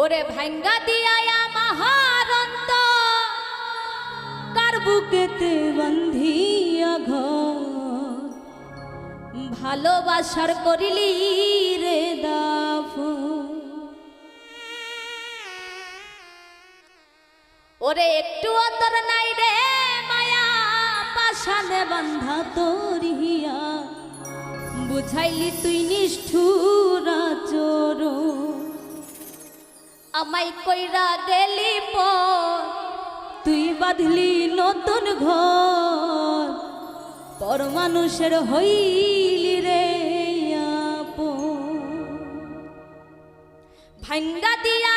ওরে ভাঙ্গা দিয়া মহারন্ত। কার বুকেতে বন্ধিয়া ঘর? ভালোবাসার করিলি রে দাফ ওরে একটু অন্তর নাই রে মায়া পাশানে বান্ধা তোর হিয়া বুঝাইলি তুই নিষ্ঠুর চোর আমাই কইরা গেলি পর তুই বাঁধলি নতুন ঘর। পর মানুষের হইলি রে ভাঙ্গা দিয়া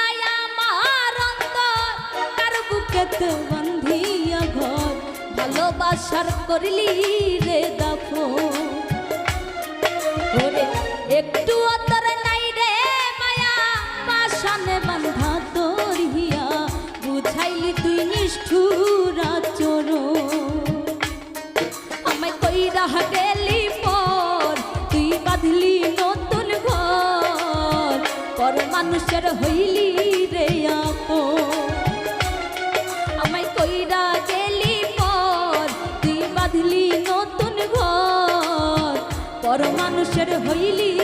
অন্তর, কার বুকেতে বান্ধিয়া ঘর। ভালোবাসার করলি রে দাফো একটু অন্তর বাঁধলি নতুন ঘর, পর মানুষের হইলি রে আপন। আমায় কইরা গেলি পর, তুই বাঁধলি নতুন ঘর, পর মানুষের হইলি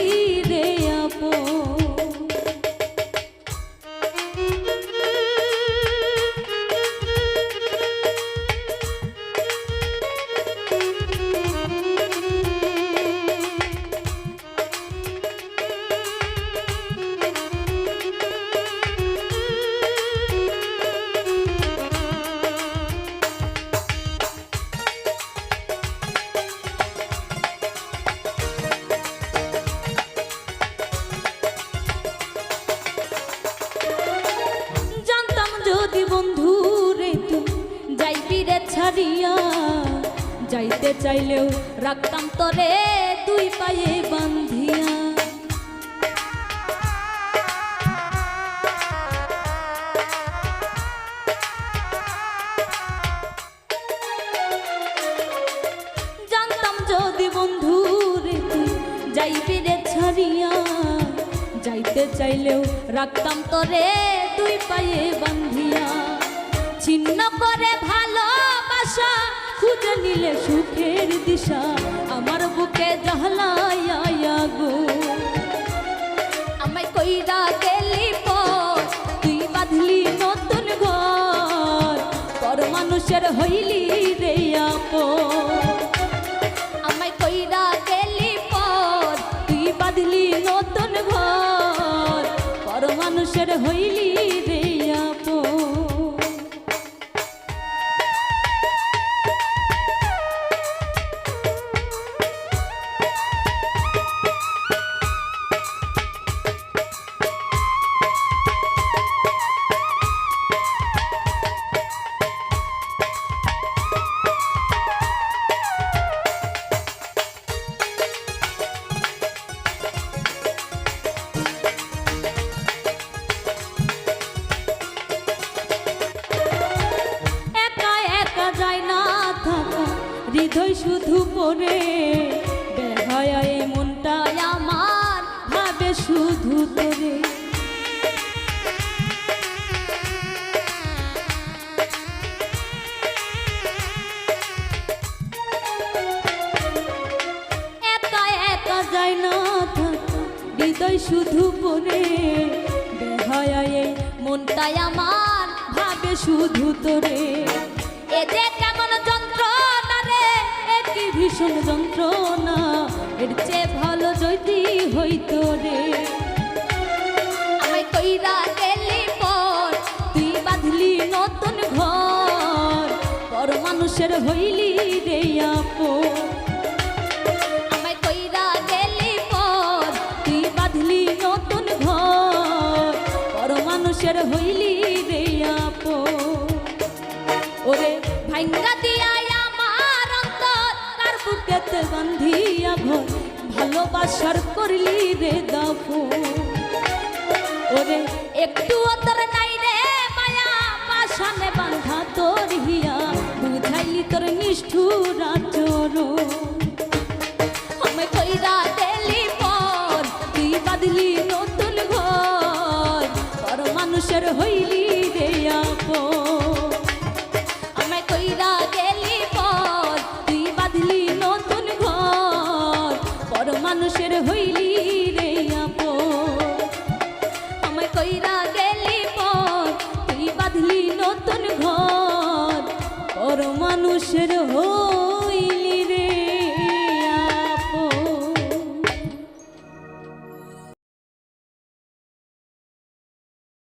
ছাড়িয়া যাইতে চাইলেও রাখতাম তোরে দুই পায়ে বান্ধিয়া। জানতাম যদি বন্ধু রে তুই যাইবি রে ছাড়িয়া, যাইতে চাইলেও রাখতাম তোরে দুই পায়ে বান্ধিয়া। ছিন্ন করে ভালোবাসা খুঁজে নিলে সুখের দিশা। আমার বুকে জাহলাইয়া গো। আমায় কইরা গেলি পর তুই বাঁধলি নতুন ঘর। পর মানুষের হইলি রে আমায় কইরা গেলি পর তুই বাঁধলি নতুন ঘর। পর মানুষের হইলি হৃদয় শুধু পড়ে বেহায়া মনটা আমার ভাবে শুধু তোরে যায় না থাকা, হৃদয় শুধু পড়ে বেহায়া মনটাই আমার ভাবে শুধু তোরে এ যে কেমন যন্ত্রণা রে এ কি ভীষণ যন্ত্রণা, এর চেয়ে ভালো যদি হইতো রে। আমায় তুই বাঁধলি নতুন ঘর, পর মানুষের হইলি রে আপন। আমায় নতুন মানুষের হইলি রে আপন। ওরে ভাঙ্গা বুকেতে বান্ধিয়া ঘর ভালোবাসার করলি রে দাফো ওরে, একটু অন্তর নাই রে মায়া পাশানে বান্ধা তোর হিয়া, বুঝাইলি তোর নিষ্ঠুর আচরণ। আমি কইরা বড় মানুষের হইলি রে আপো আমায় কইরা গেলি পর তুই বাঁধলি নতুন ঘর। বড় মানুষের হই